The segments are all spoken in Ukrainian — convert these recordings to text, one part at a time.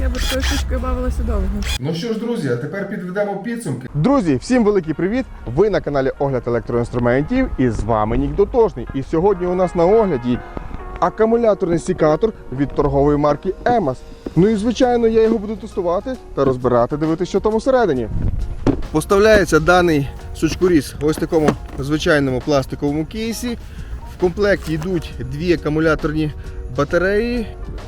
Я би штучкою бавилася довго. Ну що ж, друзі, а тепер підведемо підсумки. Друзі, всім великий привіт! Ви на каналі Огляд електроінструментів і з вами Нік Дотошний. І сьогодні у нас на огляді акумуляторний секатор від торгової марки EMAS. Ну і звичайно, я його буду тестувати та розбирати, дивитися, що там усередині. Поставляється даний сучкоріз ось такому звичайному пластиковому кейсі. В комплекті йдуть дві акумуляторні батареї.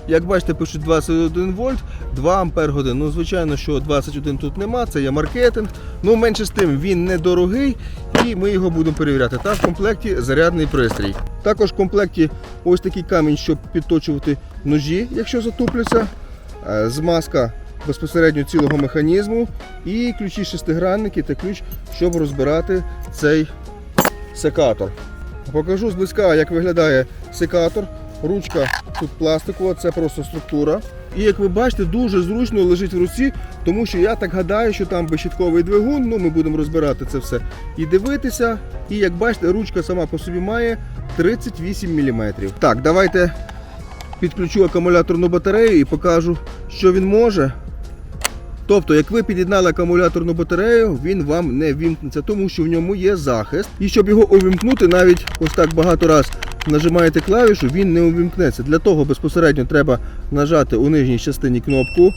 Як бачите, пишуть 21 вольт, 2 ампер годин. Ну, звичайно, що 21 тут нема, це є маркетинг. Ну, менше з тим, він недорогий і ми його будемо перевіряти. Та в комплекті зарядний пристрій. Також в комплекті ось такий камінь, щоб підточувати ножі, якщо затупляться. Е, Змазка безпосередньо цілого механізму і ключі шестигранники та ключ, щоб розбирати цей секатор. Покажу зблизька, як виглядає секатор. Ручка тут пластикова, це просто структура. І як ви бачите, дуже зручно лежить в руці, тому що я так гадаю, що там безщитковий двигун. Ну, ми будемо розбирати це все і дивитися. І як бачите, ручка сама по собі має 38 мм. Так, давайте підключу акумуляторну батарею і покажу, що він може. Тобто, як ви під'єднали акумуляторну батарею, він вам не вімкнеться, тому що в ньому є захист. І щоб його увімкнути, навіть ось так багато раз нажимаєте клавішу, він не увімкнеться. Для того безпосередньо треба нажати у нижній частині кнопку.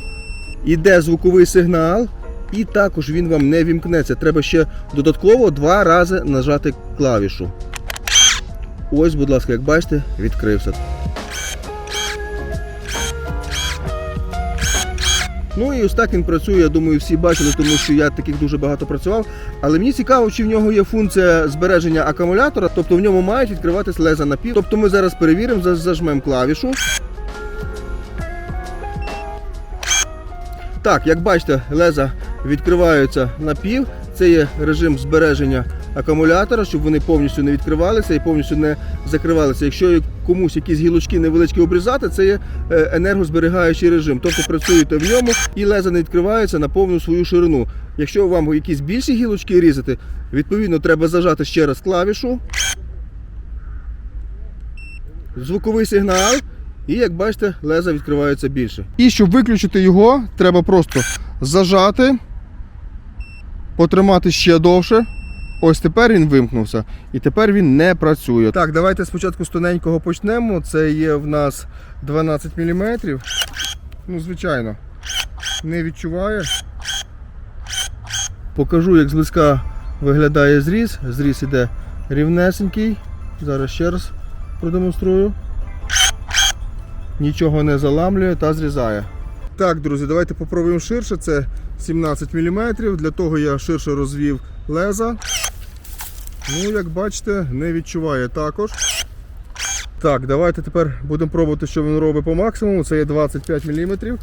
Іде звуковий сигнал, і також він вам не вімкнеться. Треба ще додатково два рази нажати клавішу. Ось, будь ласка, як бачите, відкрився. Ну і ось так він працює, я думаю, всі бачили, тому що я таких дуже багато працював. Але мені цікаво, чи в нього є функція збереження акумулятора, тобто в ньому мають відкриватись леза напів. Тобто ми зараз перевіримо, зажмемо клавішу. Так, як бачите, леза відкриваються напів. Це є режим збереження акумулятора, щоб вони повністю не відкривалися і повністю не закривалися. Якщо комусь якісь гілочки невеличкі обрізати, це є е, енергозберігаючий режим. Тобто працюєте в ньому і леза не відкривається на повну свою ширину. Якщо вам якісь більші гілочки різати, відповідно треба зажати ще раз клавішу. Звуковий сигнал. І як бачите, леза відкриваються більше. І щоб виключити його, треба просто зажати, потримати ще довше. Ось тепер він вимкнувся. І тепер він не працює. Так, давайте спочатку з тоненького почнемо. Це є в нас 12 мм. Ну, звичайно, не відчуває. Покажу, як зблизька виглядає зріз. Зріз іде рівнесенький. Зараз ще раз продемонструю. Нічого не заламлює та зрізає. Так, друзі, давайте попробуємо ширше. Це 17 мм. Для того я ширше розвів леза. Ну, як бачите, не відчуває також. Так, давайте тепер будемо пробувати, що він робить по максимуму. Це є 25 мм.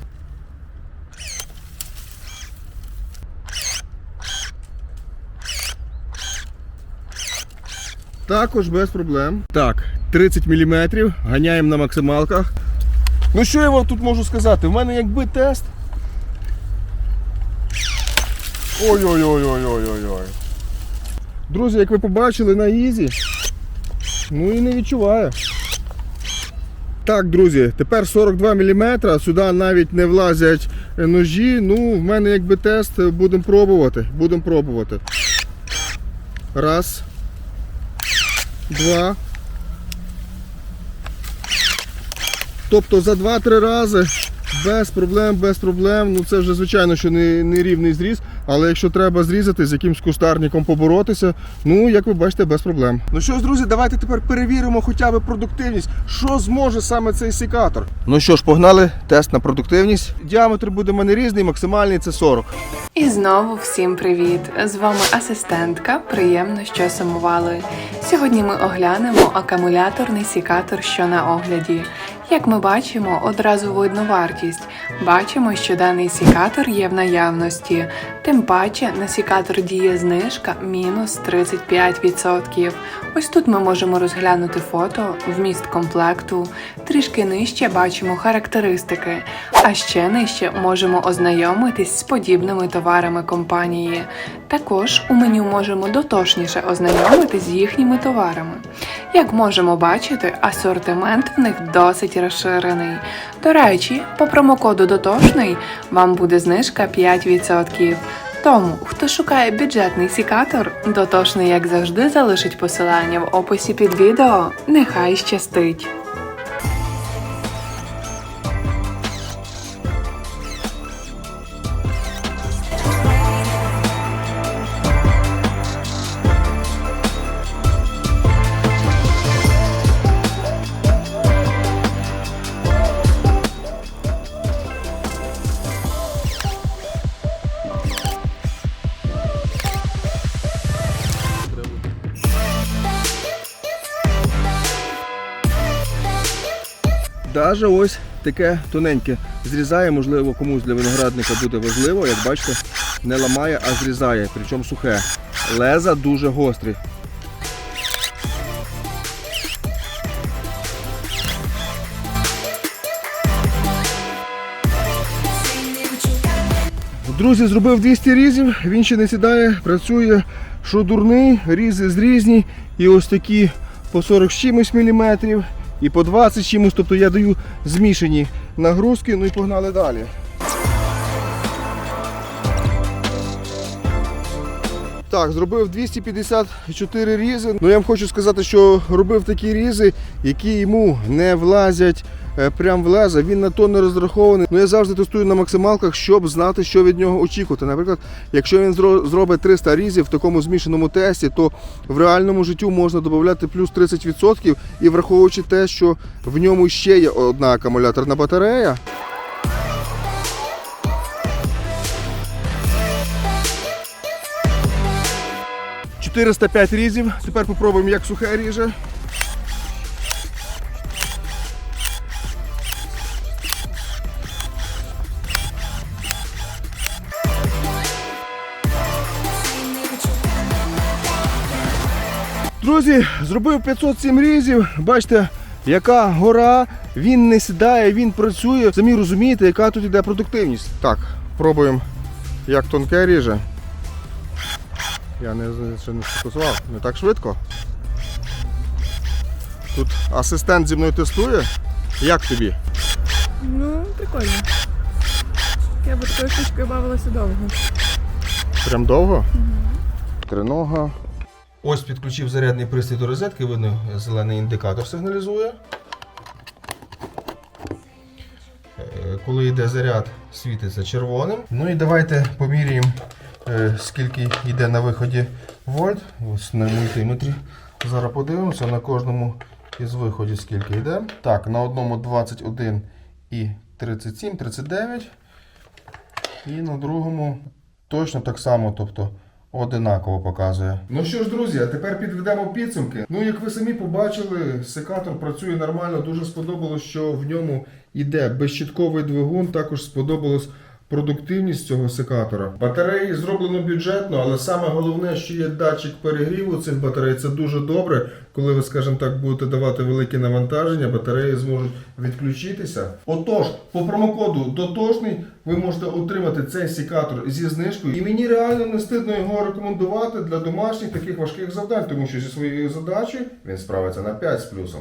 Також без проблем. Так, 30 мм, ганяємо на максималках. Ну що я вам тут можу сказати? В мене якби тест. Ой-ой-ой-ой-ой-ой-ой. Друзі, як ви побачили на Ізі, ну і не відчуває. Так, друзі, тепер 42 мм, сюди навіть не влазять ножі. Ну, в мене якби тест, будемо пробувати. Будемо пробувати. Раз. Два. Тобто за 2-3 рази без проблем, без проблем. Ну це вже звичайно, що не, не рівний зріз, але якщо треба зрізати з якимсь кустарником поборотися, ну як ви бачите, без проблем. Ну що ж, друзі, давайте тепер перевіримо хоча б продуктивність. Що зможе саме цей секатор? Ну що ж, погнали, тест на продуктивність. Діаметр буде в мене різний, максимальний це 40. І знову всім привіт! З вами асистентка. Приємно, що сумували. Сьогодні ми оглянемо акумуляторний сікатор, що на огляді. Як ми бачимо, одразу видно вартість. Бачимо, що даний сікатор є в наявності. Тим паче на сікатор діє знижка мінус 35%. Ось тут ми можемо розглянути фото, вміст комплекту. Трішки нижче бачимо характеристики, а ще нижче можемо ознайомитись з подібними товарами компанії. Також у меню можемо дотошніше ознайомитись з їхніми товарами. Як можемо бачити, асортимент в них досить розширений. До речі, по промокоду дотошний вам буде знижка 5%. Тому, хто шукає бюджетний сікатор, дотошний, як завжди, залишить посилання в описі під відео. Нехай щастить! Даже ось таке тоненьке. Зрізає, можливо, комусь для виноградника буде важливо, як бачите, не ламає, а зрізає, причому сухе. Леза дуже гострі. Друзі, зробив 200 різів, він ще не сідає, працює, що дурний, різи зрізні. І ось такі по 40 з чимось міліметрів і по 20 з чимось, тобто я даю змішані нагрузки, ну і погнали далі. Так, зробив 254 різи. Ну я вам хочу сказати, що робив такі різи, які йому не влазять прям в леза. Він на то не розрахований. Ну я завжди тестую на максималках, щоб знати, що від нього очікувати. Наприклад, якщо він зробить 300 різів в такому змішаному тесті, то в реальному життю можна додати плюс 30% і враховуючи те, що в ньому ще є одна акумуляторна батарея. – 405 різів. Тепер попробуємо, як сухе ріже. Друзі, зробив 507 різів. Бачите, яка гора, він не сідає, він працює. Самі розумієте, яка тут іде продуктивність. Так, пробуємо, як тонке ріже. Я не, ще не сфокусував, не так швидко. Тут асистент зі мною тестує. Як тобі? Ну, прикольно. Я б такою штучкою бавилася довго. Прям довго? Тринога. Ось підключив зарядний пристрій до розетки, видно, зелений індикатор сигналізує. Е, Коли йде заряд, світиться червоним. Ну і давайте поміряємо, е, скільки йде на виході вольт. Ось на мультиметрі. Зараз подивимося на кожному із виходів, скільки йде. Так, на одному 21 і 37, 39. І на другому точно так само, тобто одинаково показує. Ну що ж, друзі, а тепер підведемо підсумки. Ну, як ви самі побачили, секатор працює нормально. Дуже сподобалось, що в ньому йде безщитковий двигун. Також сподобалось продуктивність цього секатора. Батареї зроблено бюджетно, але саме головне, що є датчик перегріву цих батарей. Це дуже добре. Коли ви, скажімо так, будете давати велике навантаження, батареї зможуть відключитися. Отож, по промокоду дотошний ви можете отримати цей секатор зі знижкою. І мені реально не стидно його рекомендувати для домашніх таких важких завдань, тому що зі своєю задачею він справиться на 5 з плюсом.